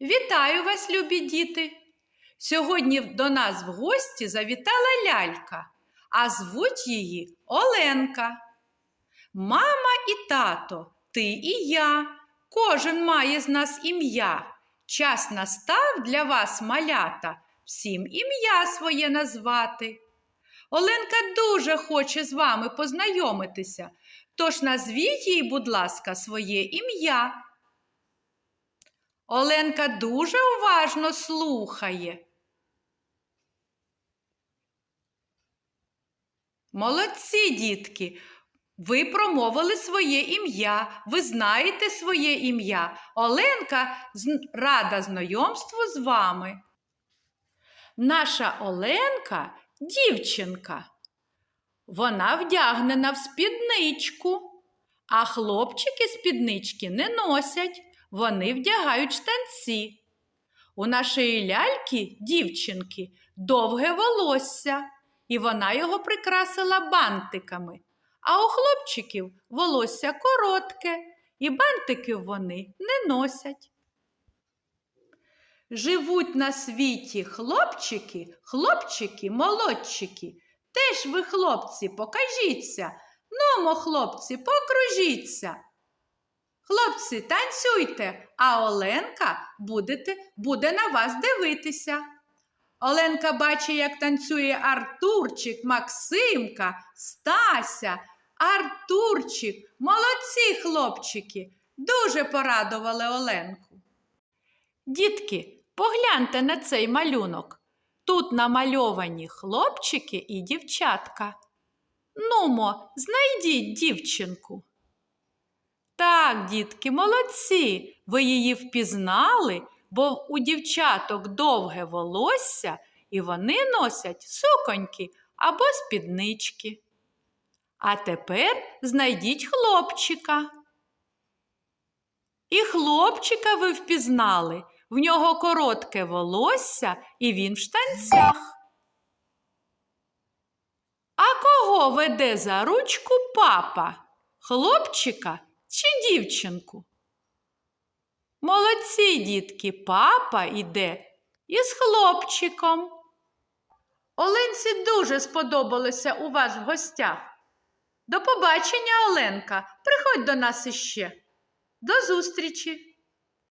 Вітаю вас, любі діти! Сьогодні до нас в гості завітала лялька, а звуть її Оленка. Мама і тато, ти і я. Кожен має з нас ім'я. Час настав для вас, малята, всім ім'я своє назвати. Оленка дуже хоче з вами познайомитися, тож назвіть їй, будь ласка, своє ім'я. Оленка дуже уважно слухає. Молодці, дітки! Ви промовили своє ім'я, ви знаєте своє ім'я. Оленка рада знайомству з вами. Наша Оленка дівчинка. Вона вдягнена в спідничку, а хлопчики спіднички не носять, вони вдягають штанці. У нашої ляльки, дівчинки, довге волосся, і вона його прикрасила бантиками. А у хлопчиків волосся коротке, і бантиків вони не носять. Живуть на світі хлопчики, хлопчики, молодчики. Теж ви, хлопці, покажіться. Нумо, хлопці, покружіться. Хлопці, танцюйте, а Оленка будете, буде на вас дивитися. Оленка бачить, як танцює Артурчик, Максимка, Стася. Артурчик, молодці хлопчики, дуже порадували Оленку. Дітки, погляньте на цей малюнок. Тут намальовані хлопчики і дівчатка. Нумо, знайдіть дівчинку. Так, дітки, молодці. Ви її впізнали, бо у дівчаток довге волосся, і вони носять суконьки або спіднички. А тепер знайдіть хлопчика. І хлопчика ви впізнали. В нього коротке волосся, і він в штанцях. А кого веде за ручку папа? Хлопчика чи дівчинку? Молодці, дітки, папа іде із хлопчиком. Оленці дуже сподобалося у вас в гостях. До побачення, Оленка. Приходь до нас іще. До зустрічі!